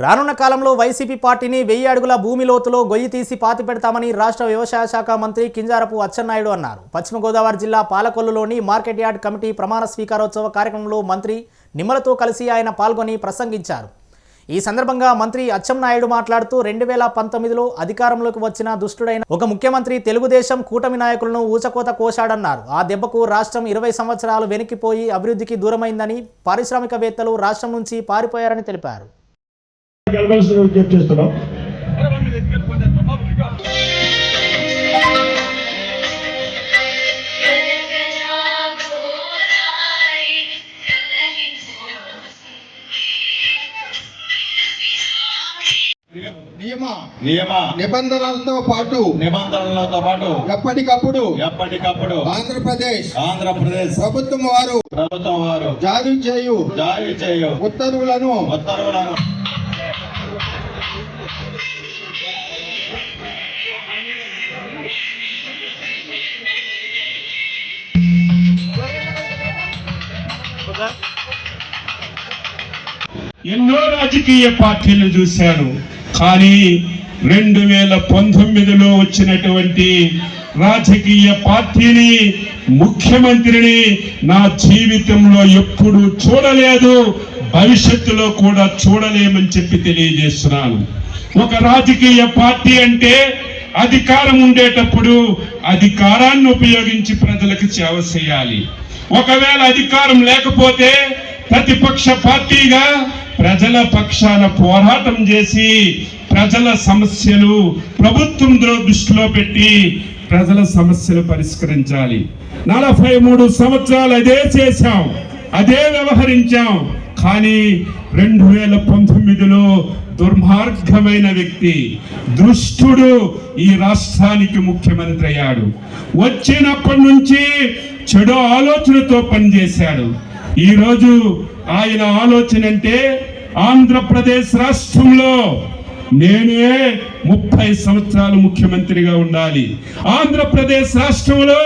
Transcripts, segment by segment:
రానున్న కాలంలో వైసీపీ పార్టీని వెయ్యి అడుగుల భూమి లోతులో గొయ్యి తీసి పాతి పెడతామని రాష్ట్ర వ్యవసాయ శాఖ మంత్రి కింజారపు అచ్చెన్నాయుడు అన్నారు. పశ్చిమ గోదావరి జిల్లా పాలకొల్లులోని మార్కెట్ యార్డ్ కమిటీ ప్రమాణ స్వీకారోత్సవ కార్యక్రమంలో మంత్రి నిమ్మలతో కలిసి ఆయన పాల్గొని ప్రసంగించారు. ఈ సందర్భంగా మంత్రి అచ్చెన్నాయుడు మాట్లాడుతూ రెండు వేల పంతొమ్మిదిలో అధికారంలోకి వచ్చిన దుష్టుడైన ఒక ముఖ్యమంత్రి తెలుగుదేశం కూటమి నాయకులను ఊచకోత కోశాడన్నారు. ఆ దెబ్బకు రాష్ట్రం ఇరవై సంవత్సరాలు వెనక్కిపోయి అభివృద్ధికి దూరమైందని పారిశ్రామికవేత్తలు రాష్ట్రం నుంచి పారిపోయారని తెలిపారు. గెలవాల్సిన విజ్ఞప్తి చేస్తున్నాం. నియమ నియమ నిబంధనలతో పాటు నిబంధనలతో పాటు ఎప్పటికప్పుడు ఎప్పటికప్పుడు ఆంధ్రప్రదేశ్ ఆంధ్రప్రదేశ్ ప్రభుత్వం వారు ప్రభుత్వం వారు జారీ చేయు జారీ చేయు ఉత్తర్వులను ఉత్తర్వులను ఎన్నో రాజకీయ పార్టీలు చూశాను. కానీ రెండు వేల పంతొమ్మిదిలో వచ్చినటువంటి రాజకీయ పార్టీని ముఖ్యమంత్రిని నా జీవితంలో ఎప్పుడు చూడలేదు భవిష్యత్తులో కూడా చూడలేమని చెప్పి తెలియజేస్తున్నాను. ఒక రాజకీయ పార్టీ అంటే అధికారం ఉండేటప్పుడు అధికారాన్ని ఉపయోగించి ప్రజలకు సేవ చేయాలి. ఒకవేళ అధికారం లేకపోతే ప్రతిపక్ష పార్టీగా ప్రజల పక్షాన పోరాటం చేసి ప్రజల సమస్యలు ప్రభుత్వం దృష్టిలో పెట్టి ప్రజల సమస్యలు పరిష్కరించాలి. నలభై మూడు సంవత్సరాలు అదే చేశాం అదే వ్యవహరించాం. కానీ రెండు వేల పంతొమ్మిదిలో దుర్మార్గమైన వ్యక్తి దుష్టుడు ఈ రాష్ట్రానికి ముఖ్యమంత్రి అయ్యాడు. వచ్చినప్పటి నుంచి చెడు ఆలోచనతో పనిచేశాడు. ఈరోజు ఆయన ఆలోచన అంటే ఆంధ్రప్రదేశ్ రాష్ట్రంలో నేనే ముప్పై సంవత్సరాలు ముఖ్యమంత్రిగా ఉండాలి. ఆంధ్రప్రదేశ్ రాష్ట్రంలో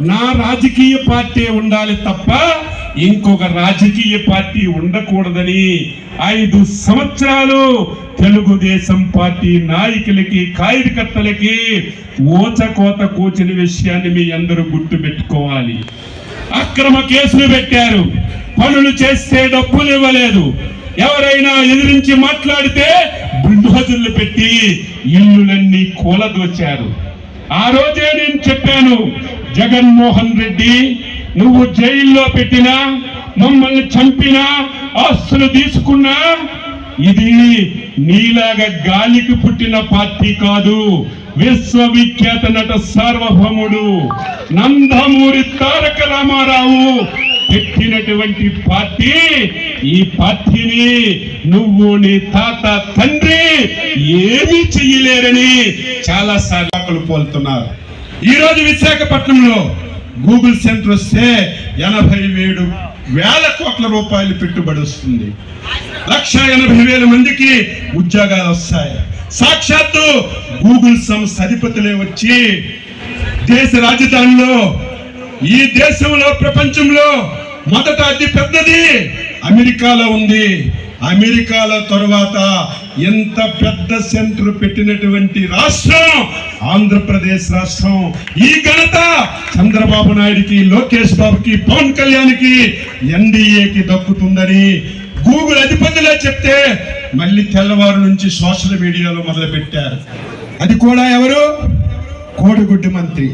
నా రాజకీయ పార్టీ ఉండాలి తప్ప ఇంకొక రాజకీయ పార్టీ ఉండకూడదని ఐదు సంవత్సరాలు తెలుగుదేశం పార్టీ నాయకులకి కార్యకర్తలకి ఓచకోత కూచిన విషయాన్ని మీ అందరూ గుర్తు పెట్టుకోవాలి అక్రమ కేసులు పెట్టారు. పనులు చేస్తే డబ్బులు ఇవ్వలేదు. ఎవరైనా ఎదిరించి మాట్లాడితే బుల్డోజర్లు పెట్టి ఇల్లులన్నీ కూలదోచారు. ఆ రోజే నేను చెప్పాను జగన్మోహన్ రెడ్డి నువ్వు జైల్లో పెట్టినా మమ్మల్ని చంపినా ఆస్తులు తీసుకున్నా ఇది నీలాగా గాలికి పుట్టిన పార్టీ కాదు విశ్వవిఖ్యాత నట సార్వభౌముడు నందమూరి తారక రామారావు. పెట్టినటువంటి పార్టీ ఈ పార్టీని నువ్వు నీ తాత తండ్రి ఏమీ చెయ్యలేరని చాలా సార్లు పోలుతున్నారు. ఈ రోజు విశాఖపట్నంలో గూగుల్ సెంటర్ వస్తే ఎనభై వేడు వేల కోట్ల రూపాయలు పెట్టుబడి వస్తుంది. లక్ష ఎనభై వేల మందికి ఉద్యోగాలు వస్తాయి. సాక్షాత్తు గూగుల్ సంస్థ అధిపతులే వచ్చి దేశ రాజధానిలో ఈ దేశంలో ప్రపంచంలో మొదట అతి పెద్దది. అమెరికాలో ఉంది. అమెరికాలో తరువాత ఎంత పెద్ద సెంటర్ పెట్టినటువంటి రాష్ట్రం? ఆంధ్రప్రదేశ్ రాష్ట్రం. ఈ ఘనత చంద్రబాబు నాయుడికి లోకేష్ బాబుకి పవన్ కళ్యాణ్కి ఎన్డీఏకి దక్కుతుందని గూగుల్ అధిపతిలా చెప్తే మళ్ళీ తెల్లవారు నుంచి సోషల్ మీడియాలో మొదలుపెట్టారు. అది కూడా ఎవరు? కోడిగుడ్డు మంత్రి.